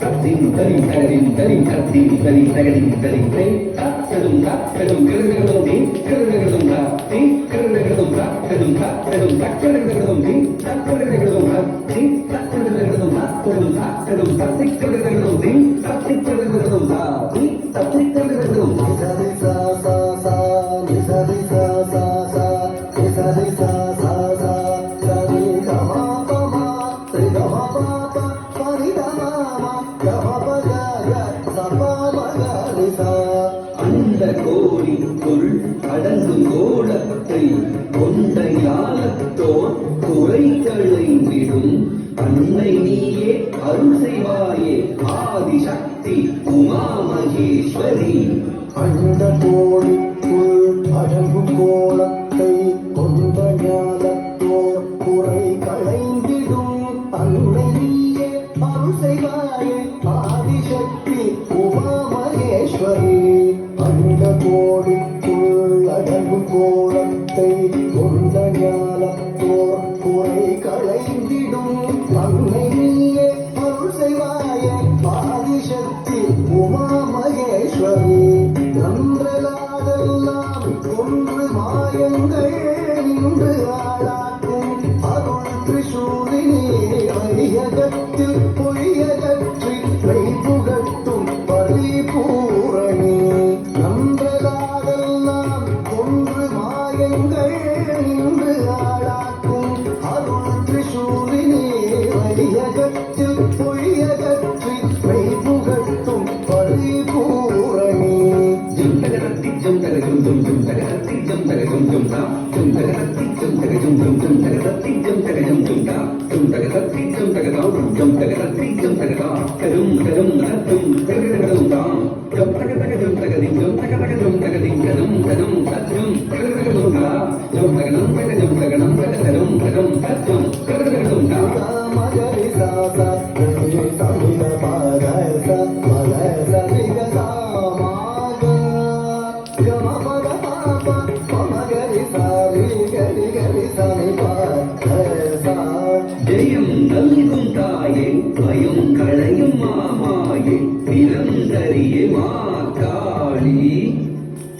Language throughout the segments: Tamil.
தத்தின் தரி தகரின் தரி தத்தின் தரி தகரின் தரி தை தத்ததும் தத்ததும் கிருதகதும் தீ கிருதகதும் தீ கிருதகதும் தத்ததும் தத்ததும் தக்கிருதகதும் தீ தீ தீ தீ அந்த கோடி பொருள் அடங்கும் கோலத்தை கொண்ட ஞானத்தோர் குறை களைந்திடும் அன்னை நீயே அருள் செய்வாயே ஆதிசக்தி உமா மகேஸ்வரி அந்த கோடிக்குள் அடங்கும் கோலத்தை கொண்ட ஞானத்தோர் குறை களைந்திடும் அன்னை நீயே அருள் செய்வாயே ஆதிசக்தி உமா மகேஸ்வரி அண்ட கோடிக்குள் அடங்கும் கோடி tum tum ta tum ta ta ti tum ta tum tum tum ta ta ti tum ta tum tum ta tum ta ta ti tum ta ta tum ta ta ti tum ta ta kadum kadum ta tum ta ta kadum ta tum ta ta kadum ta kadum tum ta ta kadum ta kadum kadum kadum ta tum ta ta kadum ta tum ta kadum ta kadum ta kadum kadum kadum ta tum பயம் களையும் மாமாயே பிறந்தறியே மாக்காளி காளி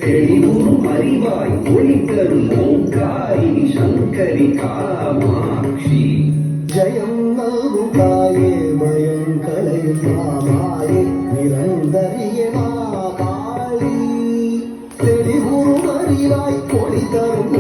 தெளிவும் அறிவாய் ஒளிக்கரும் ஓங்காரி சங்கரி காமாட்சி. ஜயம் நல்கும் தாயே பயம் களையும் மாமாயே பிறந்தறியே மாகாளி தெளிவுறும் அறிவாய் ஒளிக்கரும் தரும்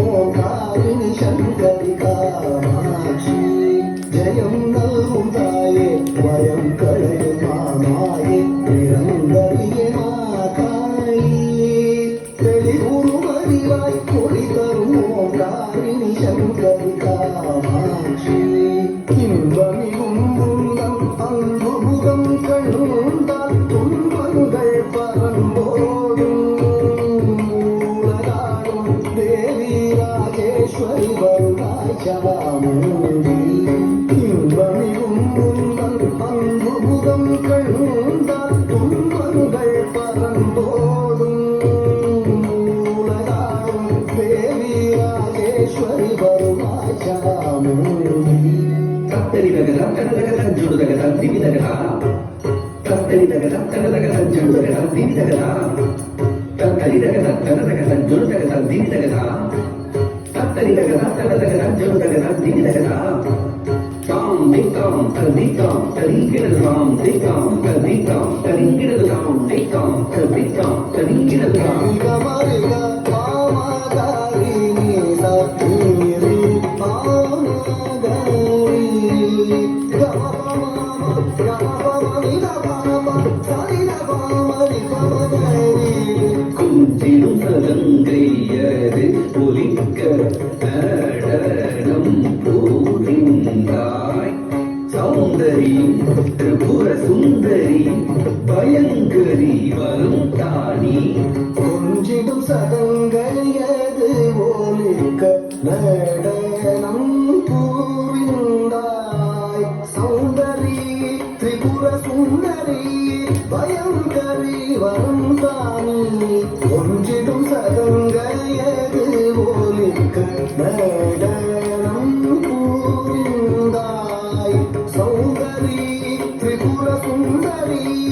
ദേവി രാജേശ്വരി അത്ഭുതം കണ്ണുണ്ട തുമ്പലുകൾ പറന്തോടും ദേവി രാജേശ്വരി കത്തരിതകലം കടതകലം ചുടുതകലം തിരിതകലാം കത്തരിതകലം കടതകലം ചുടുതകലം തിരിതകലാം കത്തരിതകലം കടതകലം ചുടുതകലം கனதகதா ஜுடுதகதா திவிதகதா கத்தரி தகதா கனதகதா ஜுடுதகதா திவிதகதா கத்தரி தகதா கனதகதா ஜுடுதகதா திவிதகதா கத்தரி தகதா தாம் திக்காம் கதிக்காம் கரிங்கிறது தாம் தாம் திக்காம் கதிக்காம் சுந்தரி திரிபுர சுந்தரி பயங்கரி வரும் தானி கொஞ்சிடும் சதங்கையது ஒலிக்க நடனம் பூவிந்தாய் சௌந்தரி திரிபுர சுந்தரி பயங்கரி வரும் தானி கொஞ்சிடும் சதங்க